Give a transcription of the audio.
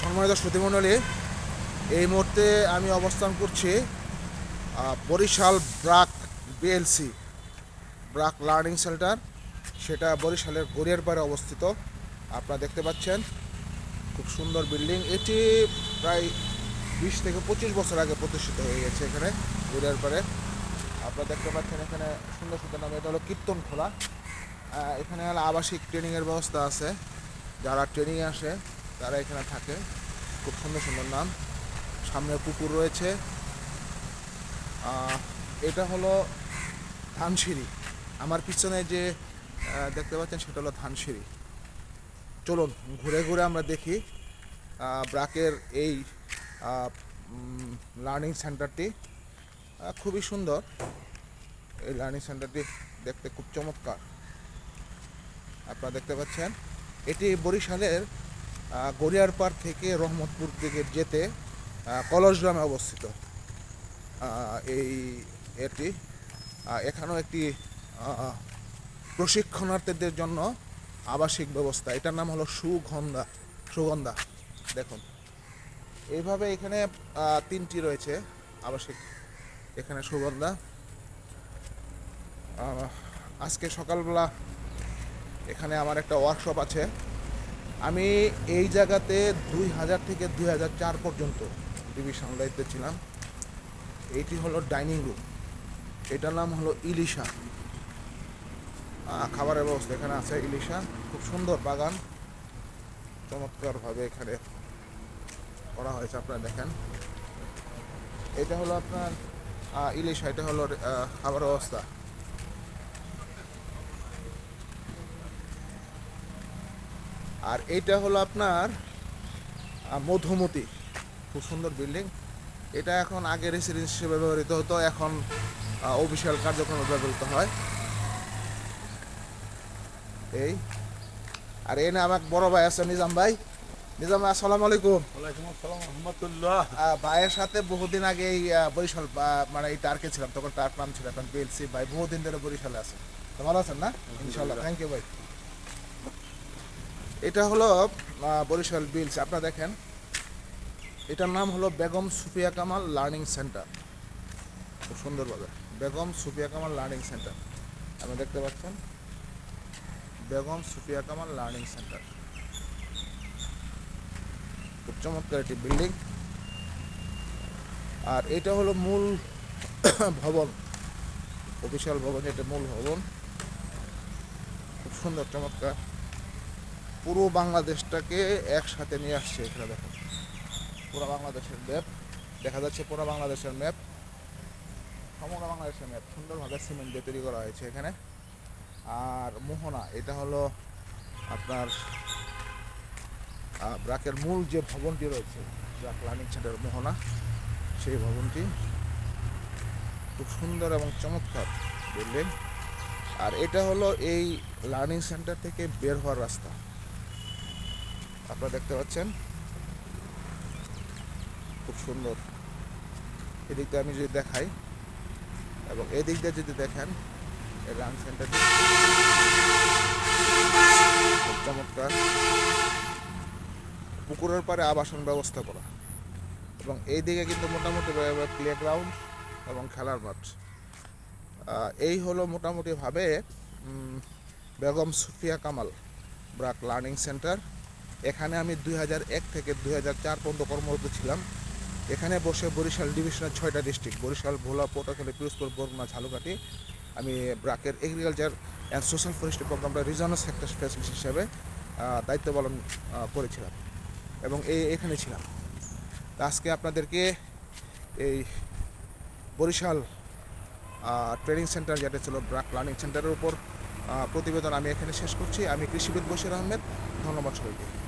সম্মানিত শ্রুতিমণ্ডলী এই মুহূর্তে আমি অবস্থান করছি Barishal BRAC BLC BRAC learning centre. সেটা বরিশালের গড়িয়ারপাড়ে অবস্থিত। আপনারা দেখতে পাচ্ছেন, খুব সুন্দর বিল্ডিং। এটি প্রায় বিশ থেকে পঁচিশ বছর আগে প্রতিষ্ঠিত হয়ে গেছে এখানে, গড়িয়ারপাড়ে। আপনারা দেখতে পাচ্ছেন এখানে সুন্দর সুন্দর নাম, এটা হলো কীর্তন খোলা। এখানে আবাসিক ট্রেনিংয়ের ব্যবস্থা আছে। যারা ট্রেনিংয়ে আসে তারা এখানে থাকে। খুব সুন্দর সুন্দর নাম। সামনে পুকুর রয়েছে। এটা হলো ধানসিঁড়ি। আমার পিছনে যে দেখতে পাচ্ছেন সেটা হলো ধানসিঁড়ি। চলুন, ঘুরে ঘুরে আমরা দেখি ব্রাকের এই লার্নিং সেন্টারটি খুবই সুন্দর। এই লার্নিং সেন্টারটি দেখতে খুব চমৎকার। আপনারা দেখতে পাচ্ছেন, এটি বরিশালের আহ, গড়িয়ারপাড় থেকে রহমতপুর দিকে যেতে আহ, কলস গ্রামে অবস্থিত। এই এটি এখানেও একটি প্রশিক্ষণার্থীদের জন্য আবাসিক ব্যবস্থা। এটার নাম হলো সুগন্ধা সুগন্ধা। দেখুন এইভাবে এখানে তিনটি রয়েছে আবাসিক। এখানে সুগন্ধা। আজকে সকালবেলা এখানে আমার একটা ওয়ার্কশপ আছে। আমি এই জায়গাতে দুই হাজার থেকে দুই হাজার চার পর্যন্ত ডিভিশন দায়িত্বে ছিলাম। এইটি হলো ডাইনিং রুম। এটার নাম হলো ইলিশা। খাবারের ব্যবস্থা এখানে আছে ইলিশা। খুব সুন্দর বাগান। চমৎকারভাবে এখানে করা হয়েছে, আপনারা দেখেন। এটা হলো আপনার ইলিশা, এটা হলো খাবার ব্যবস্থা। আর এইটা হলো আপনার মধুমতি। খুব সুন্দর বিল্ডিং এটা এখন আগে রেসিডেন্স হিসেবে ব্যবহৃত হতো এখন অফিসিয়াল কার্যক্রমে ব্যবহৃত হয়। এই। আর এনে আমার বড় ভাই আছে নিজাম ভাই। নিজাম ভাই আসসালামু আলাইকুম। ভাইয়ের সাথে বহুদিন আগে এই বরিশাল মানে এই টার্কে ছিলাম তখন টার্ক নাম ছিল এখন বিএলসি ভাই বহুদিন ধরে বরিশালে আছে। তো ভালো আছেন না? ইনশাল্লাহ থ্যাংক ইউ ভাই। এটা হলো বরিশাল বিলস। আপনারা দেখেন, এটার নাম হলো বেগম সুফিয়া কামাল লার্নিং সেন্টার। খুব সুন্দরভাবে বেগম সুফিয়া কামাল লার্নিং সেন্টার। আপনি দেখতে পাচ্ছেন, বেগম সুফিয়া কামাল লার্নিং সেন্টার। খুব চমৎকার একটি বিল্ডিং। আর এটা হলো মূল ভবন। অফিসিয়াল ভবন, এটা মূল ভবন। খুব সুন্দর, চমৎকার। পুরো বাংলাদেশটাকে একসাথে নিয়ে আসছে এখানে দেখো। পুরো বাংলাদেশের ম্যাপ দেখা যাচ্ছে পুরো বাংলাদেশের ম্যাপ সমগ্র বাংলাদেশের ম্যাপ সুন্দরভাবে সিমেন্ট দিয়ে তৈরি করা হয়েছে এখানে। আর মোহনা, এটা হলো আপনার ব্রাকের মূল যে ভবনটি রয়েছে, ব্রাক লার্নিং সেন্টার মোহনা, সেই ভবনটি খুব সুন্দর এবং চমৎকার বিল্ডিং আর এটা হলো এই লার্নিং সেন্টার থেকে বের হওয়ার রাস্তা। আপনারা দেখতে পাচ্ছেন। খুব সুন্দর। এদিক দিয়ে আমি যদি দেখাই, এবং এদিক দিয়ে যদি দেখেন, এই লার্নিং সেন্টারটি খুব চমৎকার। পুকুরের পাড়ে আবাসন ব্যবস্থা করা এবং এই দিকে কিন্তু মোটামুটি প্লে গ্রাউন্ড এবং খেলার মাঠ। এই হলো মোটামুটিভাবে বেগম সুফিয়া কামাল ব্রাক লার্নিং সেন্টার এখানে আমি দুই থেকে দুই চার পর্যন্ত কর্মরত ছিলাম। এখানে বসে বরিশাল ডিভিশনের ছয়টা ডিস্ট্রিক্ট, বরিশাল, ভোলা, পটুয়াখালী, পিরোজপুর, বরগুনা ঝালুকাঠি আমি ব্রাকের এগ্রিকালচার অ্যান্ড সোশ্যাল ফরেস্ট্রি প্রোগ্রামটা রিজনাল সেক্টর স্পেশালিস্ট হিসেবে দায়িত্ব পালন করেছিলাম এবং এই এখানে ছিলাম। আজকে আপনাদেরকে এই বরিশাল ট্রেনিং সেন্টার যেটা ছিল ব্রাক লার্নিং সেন্টারের উপর প্রতিবেদন আমি এখানে শেষ করছি। আমি কৃষিবিদ বশির আহমেদ, ধন্যবাদ সবাইকে।